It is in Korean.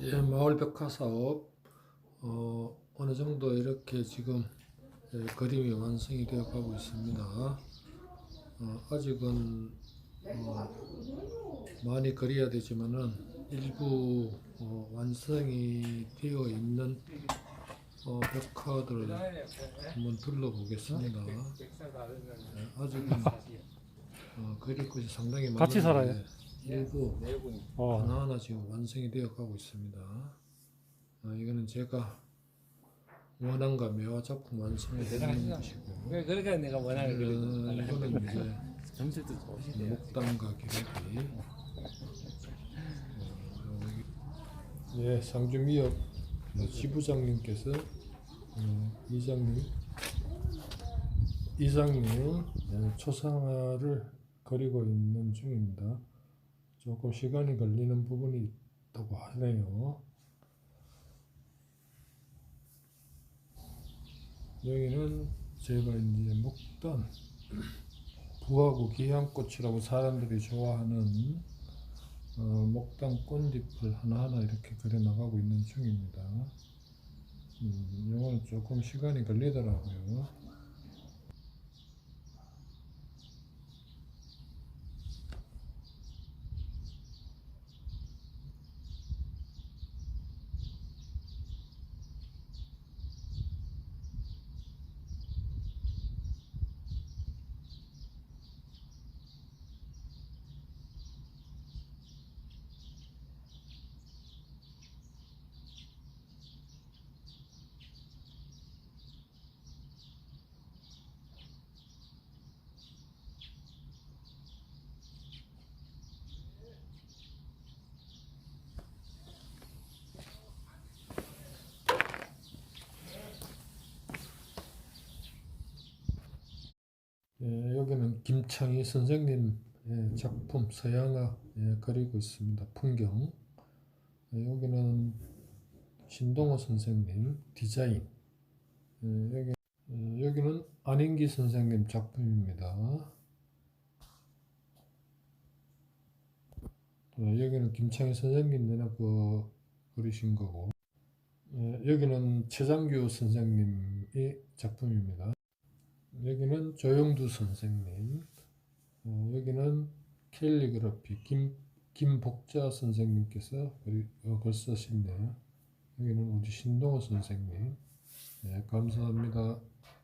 예, 마을 벽화 사업 어, 어느 정도 이렇게 지금 예, 그림이 완성이 되어 가고 있습니다. 어, 아직은 어, 많이 그려야 되지만은 일부 어, 완성이 되어 있는 어, 벽화들을 한번 둘러보겠습니다. 예, 아직은 어, 그릴 것이 상당히 같이 많은데 살아요? 일부 어, 하나하나 지금 완성이 되어 가고 있습니다. 아, 이거는 제가 원한과 매화 작품 완성을 해드리는 것이고 그- 그러니까 내가 원하는 어, 그래. 이거는 이제 좋으시네요. 목담과 기록이 예, 상주미역 지부장님께서 어, 이장님 이장님 예, 초상화를 그리고 있는 중입니다. 조금 시간이 걸리는 부분이 있다고 하네요. 여기는 제가 이제 목단 부하고 귀향꽃이라고 사람들이 좋아하는 어, 목단 꽃잎을 하나하나 이렇게 그려 나가고 있는 중입니다. 음, 이거는 조금 시간이 걸리더라고요. 예, 여기는 김창희 선생님 예, 작품 서양화 예, 그리고 있습니다. 풍경. 예, 여기는 신동호 선생님 디자인. 예, 여기 예, 여기는 안인기 선생님 작품입니다. 예, 여기는 김창희 선생님네나 그 그리신 거고. 예, 여기는 최장규 선생님의 작품입니다. 여기는 조영두 선생님, 어, 여기는 캘리그라피 김 김복자 선생님께서 글, 어, 글 쓰셨네요. 여기는 우리 신동호 선생님. 네, 감사합니다.